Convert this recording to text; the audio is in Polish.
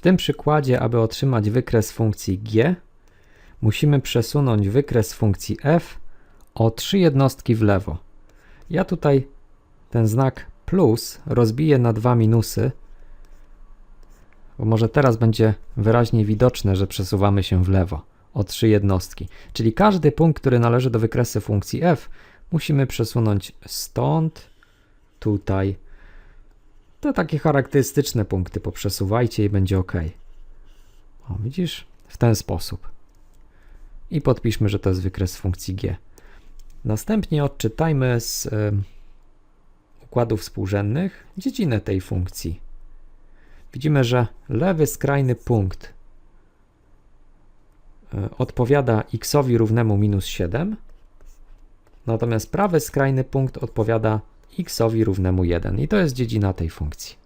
W tym przykładzie, aby otrzymać wykres funkcji g, musimy przesunąć wykres funkcji f o trzy jednostki w lewo. Ja tutaj ten znak plus rozbiję na dwa minusy, bo może teraz będzie wyraźnie widoczne, że przesuwamy się w lewo o trzy jednostki. Czyli każdy punkt, który należy do wykresu funkcji f, musimy przesunąć stąd, tutaj. Te takie charakterystyczne punkty poprzesuwajcie i będzie ok. O, widzisz? W ten sposób. I podpiszmy, że to jest wykres funkcji g. Następnie odczytajmy z em, układów współrzędnych dziedzinę tej funkcji. Widzimy, że lewy skrajny punkt e, odpowiada xowi równemu minus 7, natomiast prawy skrajny punkt odpowiada xowi równemu 1 i to jest dziedzina tej funkcji.